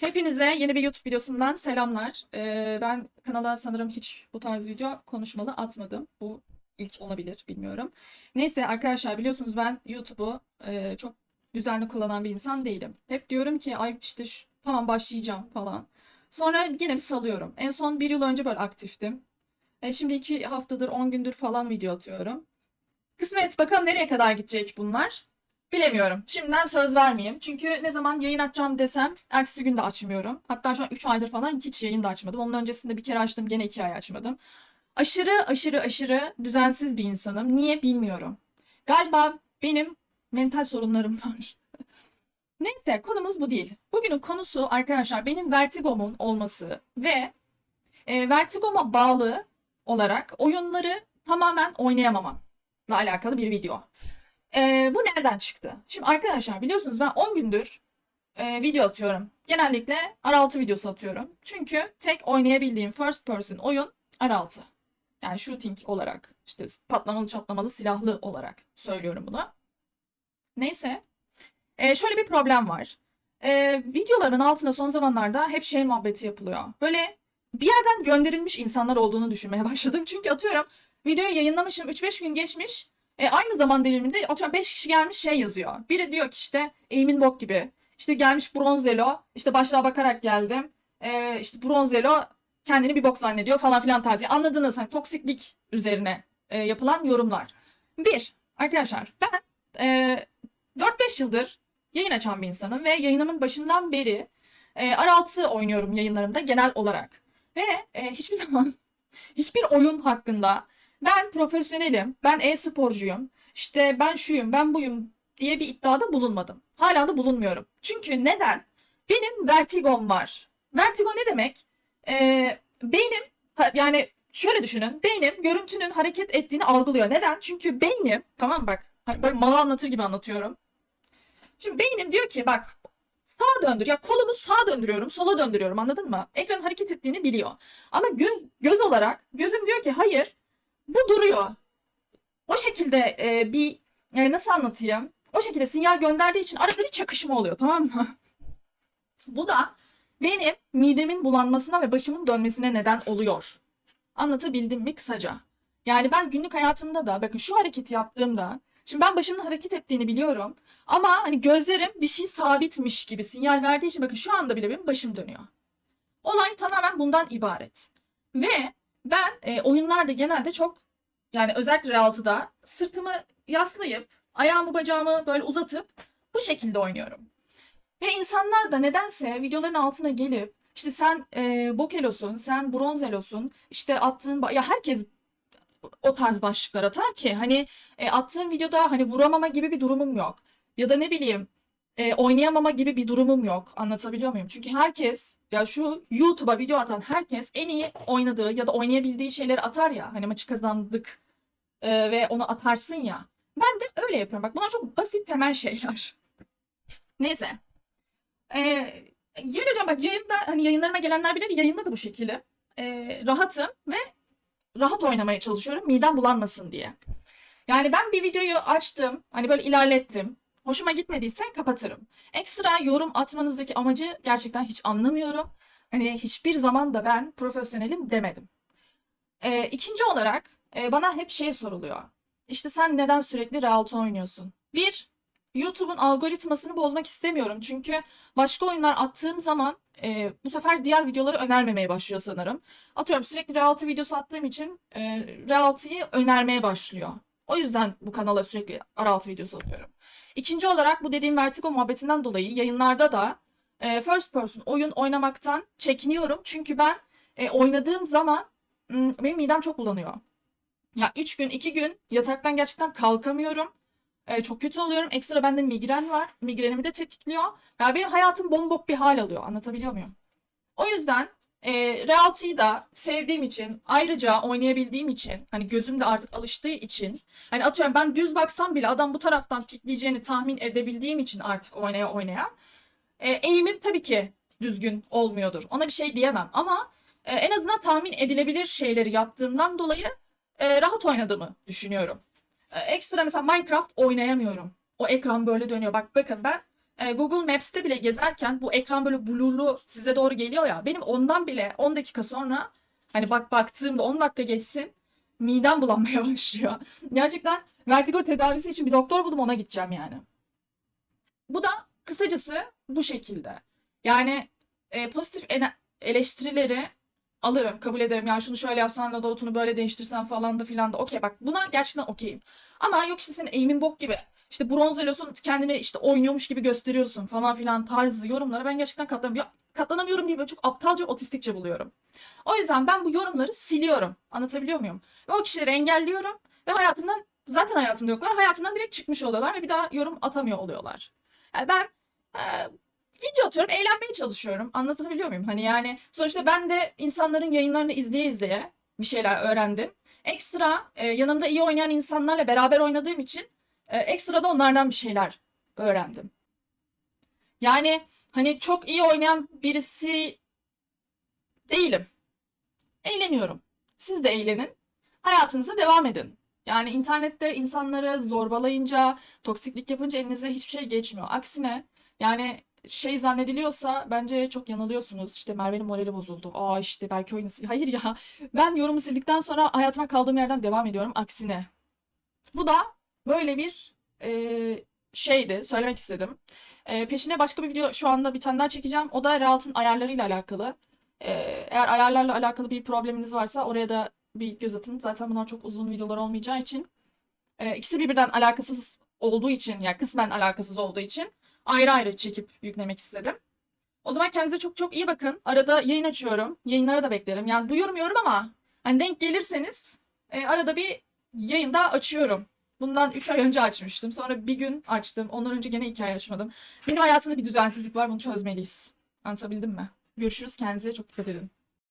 Hepinize yeni bir YouTube videosundan selamlar. Ee, ben kanala sanırım hiç bu tarz video konuşmalı atmadım. Bu ilk olabilir, bilmiyorum. Neyse arkadaşlar biliyorsunuz ben YouTube'u e, çok düzenli kullanan bir insan değilim. Hep diyorum ki ay işte şu, tamam başlayacağım falan. Sonra yine bir salıyorum. En son bir yıl önce böyle aktiftim. E, şimdi iki haftadır, on gündür falan video atıyorum. Kısmet bakalım nereye kadar gidecek bunlar. Bilemiyorum. Şimdiden söz vermeyeyim. Çünkü ne zaman yayın açacağım desem ertesi gün de açmıyorum. Hatta şu an 3 aydır falan hiç yayın da açmadım. Onun öncesinde bir kere açtım gene 2 ay açmadım. Aşırı aşırı aşırı düzensiz bir insanım. Niye bilmiyorum. Galiba benim mental sorunlarım var. Neyse konumuz bu değil. Bugünün konusu arkadaşlar benim vertigomun olması ve e, vertigoma bağlı olarak oyunları tamamen oynayamamamla alakalı bir video. Ee, bu nereden çıktı? Şimdi arkadaşlar biliyorsunuz ben 10 gündür e, video atıyorum. Genellikle R6 videosu atıyorum. Çünkü tek oynayabildiğim first person oyun R6. Yani shooting olarak işte patlamalı çatlamalı silahlı olarak söylüyorum bunu. Neyse. Ee, şöyle bir problem var. Ee, videoların altına son zamanlarda hep şey muhabbeti yapılıyor. Böyle bir yerden gönderilmiş insanlar olduğunu düşünmeye başladım. Çünkü atıyorum videoyu yayınlamışım 3-5 gün geçmiş. E, aynı zaman diliminde atıyorum 5 kişi gelmiş şey yazıyor. Biri diyor ki işte eğimin bok gibi. İşte gelmiş bronzelo. işte başlığa bakarak geldim. E, işte bronzelo kendini bir bok zannediyor falan filan tarzı. Anladınız hani toksiklik üzerine e, yapılan yorumlar. Bir, arkadaşlar ben e, 4-5 yıldır yayın açan bir insanım ve yayınımın başından beri e, R6 oynuyorum yayınlarımda genel olarak. Ve e, hiçbir zaman hiçbir oyun hakkında ben profesyonelim, ben e-sporcuyum, işte ben şuyum, ben buyum diye bir iddiada bulunmadım. Hala da bulunmuyorum. Çünkü neden? Benim vertigom var. Vertigo ne demek? Ee, beynim, yani şöyle düşünün, beynim görüntünün hareket ettiğini algılıyor. Neden? Çünkü beynim, tamam bak, hani böyle malı anlatır gibi anlatıyorum. Şimdi beynim diyor ki bak sağa döndür. Ya kolumu sağa döndürüyorum, sola döndürüyorum anladın mı? Ekran hareket ettiğini biliyor. Ama göz, göz olarak gözüm diyor ki hayır bu duruyor. O şekilde e, bir e, nasıl anlatayım? O şekilde sinyal gönderdiği için arada bir çakışma oluyor tamam mı? Bu da benim midemin bulanmasına ve başımın dönmesine neden oluyor. Anlatabildim mi kısaca? Yani ben günlük hayatımda da bakın şu hareketi yaptığımda şimdi ben başımın hareket ettiğini biliyorum ama hani gözlerim bir şey sabitmiş gibi sinyal verdiği için bakın şu anda bile benim başım dönüyor. Olay tamamen bundan ibaret. Ve ben e, oyunlarda genelde çok yani özellikle Realtı'da sırtımı yaslayıp ayağımı bacağımı böyle uzatıp bu şekilde oynuyorum. Ve insanlar da nedense videoların altına gelip işte sen e, Bokelosun, sen Bronzelosun, işte attığın ya herkes o tarz başlıklar atar ki hani e, attığım videoda hani vuramama gibi bir durumum yok. Ya da ne bileyim e, oynayamama gibi bir durumum yok. Anlatabiliyor muyum? Çünkü herkes ya şu YouTube'a video atan herkes en iyi oynadığı ya da oynayabildiği şeyleri atar ya. Hani maçı kazandık e, ve onu atarsın ya. Ben de öyle yapıyorum. Bak bunlar çok basit temel şeyler. Neyse. E, yemin ediyorum bak yayında hani yayınlarıma gelenler bilir yayında da bu şekilde. E, rahatım ve rahat oynamaya çalışıyorum midem bulanmasın diye. Yani ben bir videoyu açtım hani böyle ilerlettim. Hoşuma gitmediyse kapatırım. Ekstra yorum atmanızdaki amacı gerçekten hiç anlamıyorum. Hani hiçbir zaman da ben profesyonelim demedim. Ee, ikinci olarak e, bana hep şey soruluyor. İşte sen neden sürekli reality oynuyorsun? Bir, YouTube'un algoritmasını bozmak istemiyorum. Çünkü başka oyunlar attığım zaman e, bu sefer diğer videoları önermemeye başlıyor sanırım. Atıyorum sürekli reality videosu attığım için e, reality'yi önermeye başlıyor. O yüzden bu kanala sürekli R6 videosu atıyorum. İkinci olarak bu dediğim Vertigo muhabbetinden dolayı yayınlarda da e, first person oyun oynamaktan çekiniyorum. Çünkü ben e, oynadığım zaman benim midem çok bulanıyor. Ya 3 gün 2 gün yataktan gerçekten kalkamıyorum. E, çok kötü oluyorum. Ekstra bende migren var. Migrenimi de tetikliyor. Ya benim hayatım bombok bir hal alıyor. Anlatabiliyor muyum? O yüzden e, Realty'yi da sevdiğim için, ayrıca oynayabildiğim için, hani gözüm de artık alıştığı için, hani atıyorum ben düz baksam bile adam bu taraftan pikleyeceğini tahmin edebildiğim için artık oynaya oynaya, e, eğimim tabii ki düzgün olmuyordur. Ona bir şey diyemem ama e, en azından tahmin edilebilir şeyleri yaptığımdan dolayı e, rahat oynadığımı düşünüyorum. E, ekstra mesela Minecraft oynayamıyorum. O ekran böyle dönüyor. Bak bakın ben e, Google Maps'te bile gezerken bu ekran böyle blurlu size doğru geliyor ya. Benim ondan bile 10 dakika sonra hani bak baktığımda 10 dakika geçsin midem bulanmaya başlıyor. Gerçekten vertigo tedavisi için bir doktor buldum ona gideceğim yani. Bu da kısacası bu şekilde. Yani e, pozitif eleştirileri alırım, kabul ederim. Ya şunu şöyle yapsan da Davut'unu böyle değiştirsen falan da filan da okey bak buna gerçekten okeyim. Ama yok işte senin eğimin bok gibi. İşte bronzluyorsun kendini işte oynuyormuş gibi gösteriyorsun falan filan tarzı yorumlara ben gerçekten katlanamıyorum. Katlanamıyorum diye böyle çok aptalca otistikçe buluyorum. O yüzden ben bu yorumları siliyorum. Anlatabiliyor muyum? Ve o kişileri engelliyorum ve hayatımdan zaten hayatımda yoklar. Hayatımdan direkt çıkmış oluyorlar ve bir daha yorum atamıyor oluyorlar. Yani ben e, video atıyorum, eğlenmeye çalışıyorum. Anlatabiliyor muyum? Hani yani sonuçta ben de insanların yayınlarını izleye izleye bir şeyler öğrendim. Ekstra e, yanımda iyi oynayan insanlarla beraber oynadığım için e, ekstra da onlardan bir şeyler öğrendim. Yani hani çok iyi oynayan birisi değilim. Eğleniyorum. Siz de eğlenin. Hayatınıza devam edin. Yani internette insanları zorbalayınca, toksiklik yapınca elinize hiçbir şey geçmiyor. Aksine yani şey zannediliyorsa bence çok yanılıyorsunuz. İşte Merve'nin morali bozuldu. Aa işte belki oyunu Hayır ya. Ben yorumu sildikten sonra hayatıma kaldığım yerden devam ediyorum. Aksine. Bu da böyle bir e, şeydi. Söylemek istedim. E, peşine başka bir video şu anda bir tane daha çekeceğim. O da Realt'ın ayarlarıyla alakalı. E, eğer ayarlarla alakalı bir probleminiz varsa oraya da bir göz atın. Zaten bunlar çok uzun videolar olmayacağı için. E, ikisi birbirinden alakasız olduğu için, yani kısmen alakasız olduğu için ayrı ayrı çekip yüklemek istedim. O zaman kendinize çok çok iyi bakın. Arada yayın açıyorum. Yayınlara da beklerim. Yani duyurmuyorum ama hani denk gelirseniz e, arada bir yayın daha açıyorum. Bundan 3 ay önce açmıştım. Sonra bir gün açtım. Ondan önce gene 2 ay açmadım. Benim hayatımda bir düzensizlik var. Bunu çözmeliyiz. Anlatabildim mi? Görüşürüz. Kendinize çok dikkat edin.